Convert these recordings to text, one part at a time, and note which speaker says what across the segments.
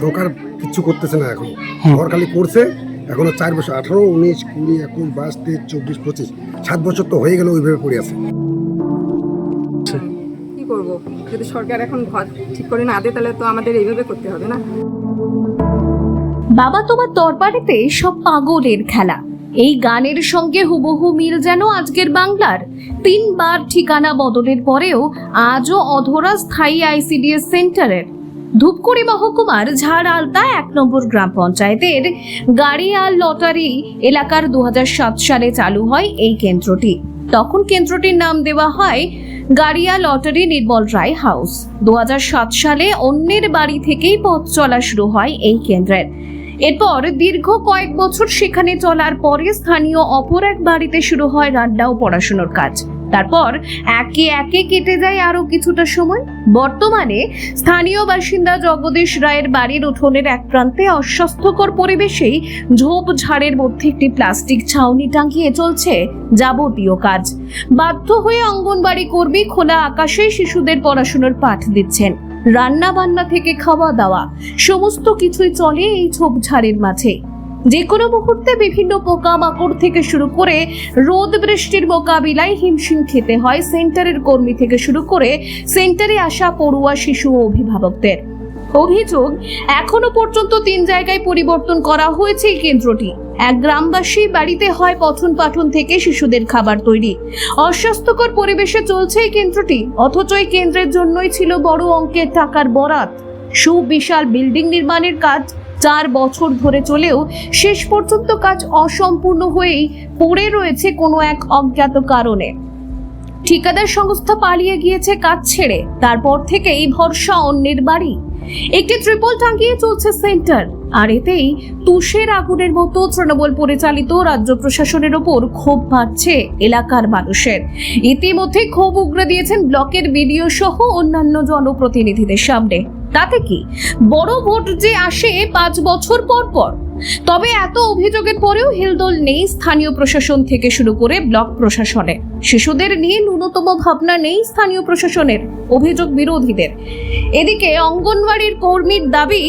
Speaker 1: সরকার কিচ্ছু করতেছে না এখন। ঘর খালি করছে এখনও চার বছর আঠারো উনিশ কুড়ি একুশ বাইশ তেইশ চব্বিশ পঁচিশ সাত বছর তো হয়ে গেল ওইভাবে পড়ে আছে।
Speaker 2: কি করব? যদি সরকার এখন ঘর ঠিক করে না দেয় তাহলে তো আমাদের এইভাবে করতে হবে না।
Speaker 3: বাবা তোমার দরবারেতে সব পাগলের খেলা। এই গানের সঙ্গে হুবহু মিল যেন আজকের বাংলার। তিনবার ঠিকানা বদলের পরেও আজও অধরা স্থায়ী আইসিডিএস সেন্টারের। ধূপগুড়ি মহকুমার ঝাড় আলতা এক নম্বর গ্রাম পঞ্চায়েতের গাড়িয়াল লটারি এলাকার দু হাজার সাত সালে চালু হয় এই কেন্দ্রটি। তখন কেন্দ্রটির নাম দেওয়া হয় গাড়িয়া লটারি নির্মল রায় হাউস। দু হাজার সাত সালে অন্যের বাড়ি থেকেই পথ চলা শুরু হয় এই কেন্দ্রের। এরপর দীর্ঘ কয়েক বছর সেখানে চলার পরে স্থানীয় অপর এক বাড়িতে শুরু হয় রান্না ও পড়াশোনার কাজ। তারপর একে একে কেটে যায় আরও কিছুটা সময়। বর্তমানে স্থানীয় বাসিন্দা জগদীশ রায়ের বাড়ির উঠোনের এক প্রান্তে অস্বাস্থ্যকর পরিবেশেই ঝোপ ঝাড়ের মধ্যে একটি প্লাস্টিক ছাউনি টাঙিয়ে চলছে যাবতীয় কাজ। বাধ্য হয়ে অঙ্গনবাড়ি কর্মী খোলা আকাশে শিশুদের পড়াশোনার পাঠ দিচ্ছেন। রান্না বান্না থেকে খাওয়া দাওয়া, সমস্ত কিছুই চলে এই ঝোপঝাড়ের মাঝে। যে কোনো মুহূর্তে বিভিন্ন পোকামাকড় থেকে শুরু করে রোদ বৃষ্টির মোকাবিলায় হিমশিম খেতে হয়। সেন্টারের কর্মী থেকে শুরু করে সেন্টারে আসা পড়ুয়া শিশু ও অভিভাবকদের। অভিযোগ, এখনও পর্যন্ত তিন জায়গায় পরিবর্তন করা হয়েছে এই কেন্দ্রটি। এক গ্রামবাসী বাড়িতে হয় পঠন পাঠন থেকে শিশুদের খাবার তৈরি। অস্বাস্থ্যকর পরিবেশে চলছে এই কেন্দ্রটি। অথচ এই কেন্দ্রের জন্যই ছিল বড় অঙ্কের টাকার বরাত। সুবিশাল বিল্ডিং নির্মাণের কাজ চার বছর ধরে চলেও শেষ পর্যন্ত কাজ অসম্পূর্ণ হয়েই পড়ে রয়েছে কোনো এক অজ্ঞাত কারণে। ঠিকাদার সংস্থা পালিয়ে গিয়েছে কাজ ছেড়ে, তারপর থেকেই ভরসা অন্যের বাড়ি। একটি ট্রিপল টাঙ্গিয়ে চলছে সেন্টার, আর এতেই তুষের আগুনের মতো তৃণমূল পরিচালিত রাজ্য প্রশাসনের ওপর ক্ষোভ বাড়ছে এলাকার মানুষের। ইতিমধ্যে ক্ষোভ উগরে দিয়েছেন ব্লকের বিডিও সহ অন্যান্য জনপ্রতিনিধিদের সামনে। তাতে কি? বড় ভোট যে আসে পাঁচ বছর পর পর। তবে এত অভিযোগের পরেও হেলদোল নেই স্থানীয় প্রশাসন থেকে শুরু করে ব্লক প্রশাসনে। শিশুদের নিয়ে ন্যূনতম ভাবনা নেই স্থানীয় প্রশাসনের, অভিযোগ বিরোধীদের। এদিকে অঙ্গনওয়াড়ির কর্মীর দাবি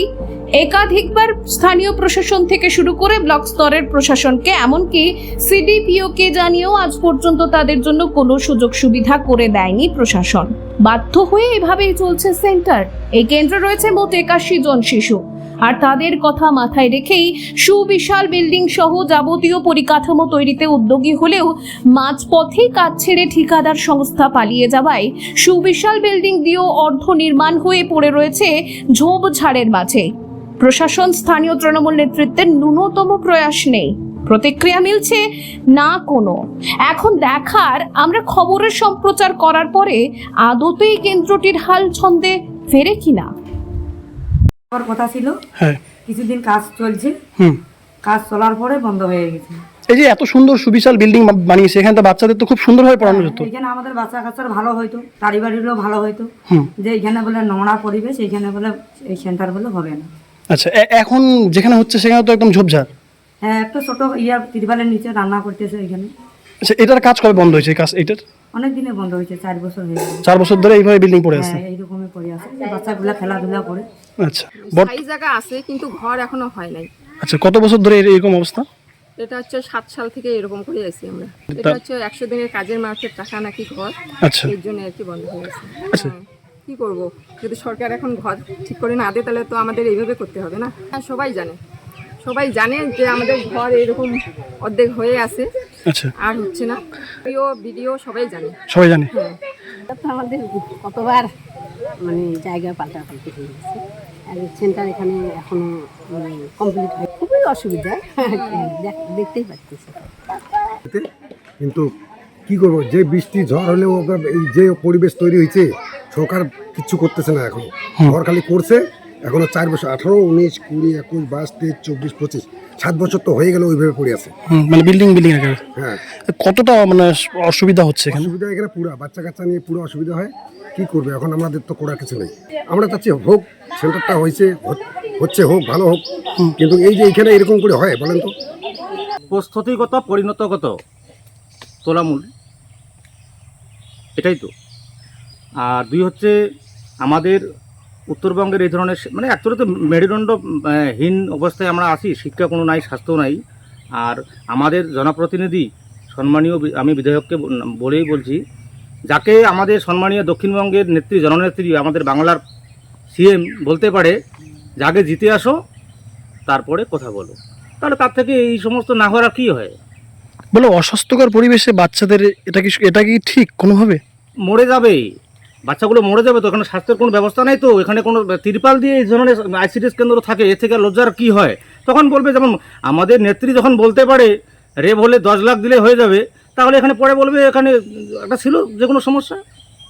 Speaker 3: একাধিকবার স্থানীয় প্রশাসন থেকে শুরু করে ব্লক স্তরের প্রশাসনকে, এমনকি সিডিপিওকে জানিয়েও আজ পর্যন্ত তাদের জন্য কোনো সুযোগ সুবিধা করে দেয়নি প্রশাসন। বাধ্য হয়ে এভাবেই চলছে সেন্টার। এই কেন্দ্রে রয়েছে মোট একাশি জন শিশু। আর তাদের কথা মাথায় রেখেই সুবিশাল বিল্ডিং সহ যাবতীয় পরিকাঠামো তৈরিতে উদ্যোগী হলেও মাঝপথেই কাজ ছেড়ে ঠিকাদার সংস্থা পালিয়ে যাওয়ায় সুবিশাল বিল্ডিং দিয়েও অর্ধ নির্মাণ হয়ে পড়ে রয়েছে ঝোপঝাড়ের মাঝে। প্রশাসন স্থানীয় তৃণমূল নেতৃত্বের ন্যূনতম প্রয়াস নেই। প্রতিক্রিয়া মিলছে না কোনো। এখন দেখার আমরা খবরের সম্প্রচার করার পরে আদতেই কেন্দ্রটির হাল ছন্দে ফেরে কিনা?
Speaker 4: আমার কথা ছিল
Speaker 5: হ্যাঁ।
Speaker 4: কিছুদিন কাজ চলছে।
Speaker 5: হুম।
Speaker 4: কাজ চলার পরে বন্ধ হয়ে গেছে।
Speaker 5: এই যে এত সুন্দর সুবিশাল বিল্ডিং বানিয়েছে এখানে তো বাচ্চাদের তো খুব সুন্দরভাবে পড়ানো যেত
Speaker 4: এখানে আমাদের বাচ্চা কাচ্চার ভালো হইতো বাড়ি বাড়িরও ভালো হইতো। যে এখানে বলে নোংরা পরিবেশ এখানে বলে এই সেন্টার বলে হবে না।
Speaker 5: আচ্ছা এখন যেখানে হচ্ছে সেখানে তো একদম ঝোপঝাড়?
Speaker 4: হ্যাঁ একটু ছোট ইয়ার তিরপালের নিচে রান্না করতেছে এখানে।
Speaker 5: আচ্ছা এটার কাজ কবে বন্ধ হয়েছে কাজ এটার
Speaker 4: অনেক দিনে বন্ধ হয়েছে চার বছর হয়ে গেছে।
Speaker 5: চার বছর ধরে এইভাবে বিল্ডিং পড়ে আছে?
Speaker 4: হ্যাঁ এইরকমই পড়ে আছে। বাচ্চাগুলা খেলাধুলা করে।
Speaker 5: আচ্ছা
Speaker 2: স্থায়ী জায়গা আছে কিন্তু ঘর এখনও হয় নাই।
Speaker 5: আচ্ছা কত বছর ধরে এরকম অবস্থা?
Speaker 2: এটা হচ্ছে সাত সাল থেকে এরকম করে আছি আমরা। এটা হচ্ছে একশো দিনের কাজের মার্কেট টাকা নাকি ঘর।
Speaker 5: আচ্ছা।
Speaker 2: এর জন্য আর কি বন্ধ হয়ে গেছে।
Speaker 5: আচ্ছা।
Speaker 2: কি করব? যদি সরকার এখন ঘর ঠিক করে না দেয় তাহলে তো আমাদের এইভাবে করতে হবে না? হ্যাঁ সবাই জানে। সবাই জানে যে আমাদের ঘর এরকম অর্ধেক হয়ে আছে।
Speaker 5: আচ্ছা।
Speaker 2: আর হচ্ছে না। ভিডিও ভিডিও সবাই জানে।
Speaker 5: সবাই জানে?
Speaker 2: হ্যাঁ।
Speaker 6: তো আমাদের কতবার মানে জায়গা পাল্টা পাল্টি হয়ে গেছে। আর সেন্টার এখানে এখনও কমপ্লিট হয় খুবই অসুবিধা। দেখ- দেখতেই পাচ্ছি
Speaker 1: কিন্তু কি করব? যে বৃষ্টি ঝড় হলেও এই যে পরিবেশ তৈরি হয়েছে সরকার কিচ্ছু করতেছে না এখন। ঘর খালি করছে এখনও চার বছর আঠারো উনিশ কুড়ি একুশ বাইশ তেইশ চব্বিশ পঁচিশ সাত বছর তো হয়ে গেল ওইভাবে পড়ে আছে।
Speaker 5: মানে বিল্ডিং বিল্ডিং আকারে
Speaker 1: হ্যাঁ।
Speaker 5: কতটা মানে অসুবিধা হচ্ছে এখানে?
Speaker 1: অসুবিধা এখানে পুরো বাচ্চা কাচ্চা নিয়ে পুরো অসুবিধা হয়। কি করবে? এখন আমাদের তো করার কিছু নেই। আমরা চাচ্ছি হোক সেন্টারটা হয়েছে হচ্ছে হোক ভালো হোক। কিন্তু এই যে এখানে এরকম করে হয় বলেন তো।
Speaker 7: প্রস্তুতিগত পরিণতগত তোলামূল। এটাই তো। আর দুই হচ্ছে আমাদের উত্তরবঙ্গের এই ধরনের মানে অ্যাকচুয়ালি তো মেরুদণ্ড আহ, হীন অবস্থায় আমরা আছি শিক্ষা কোনো নাই স্বাস্থ্য নাই। আর আমাদের জনপ্রতিনিধি সম্মানীয় আমি বিধায়ককে বলেই বলছি যাকে আমাদের সম্মানীয় দক্ষিণবঙ্গের নেত্রী জননেত্রী আমাদের বাংলার সিএম বলতে পারে যাকে জিতে আসো তারপরে কথা বলো। তাহলে তার থেকে এই সমস্ত না হওয়ার কী হয়?
Speaker 5: বলো অস্বাস্থ্যকর পরিবেশে বাচ্চাদের এটা কি এটা কি ঠিক কোনোভাবে?
Speaker 7: মরে যাবে বাচ্চাগুলো মরে যাবে তো, এখানে স্বাস্থ্যের কোনো ব্যবস্থা নেই তো, এখানে কোনো তিরপাল দিয়ে এই ধরনের আইসিডিএস কেন্দ্র থাকে, এ থেকে লজ্জার কী হয়? তখন বলবে যেমন আমাদের নেত্রী যখন বলতে পারে, রেপ হলে দশ লাখ দিলে হয়ে যাবে তাহলে এখানে পরে বলবে এখানে একটা ছিল যে কোনো সমস্যা?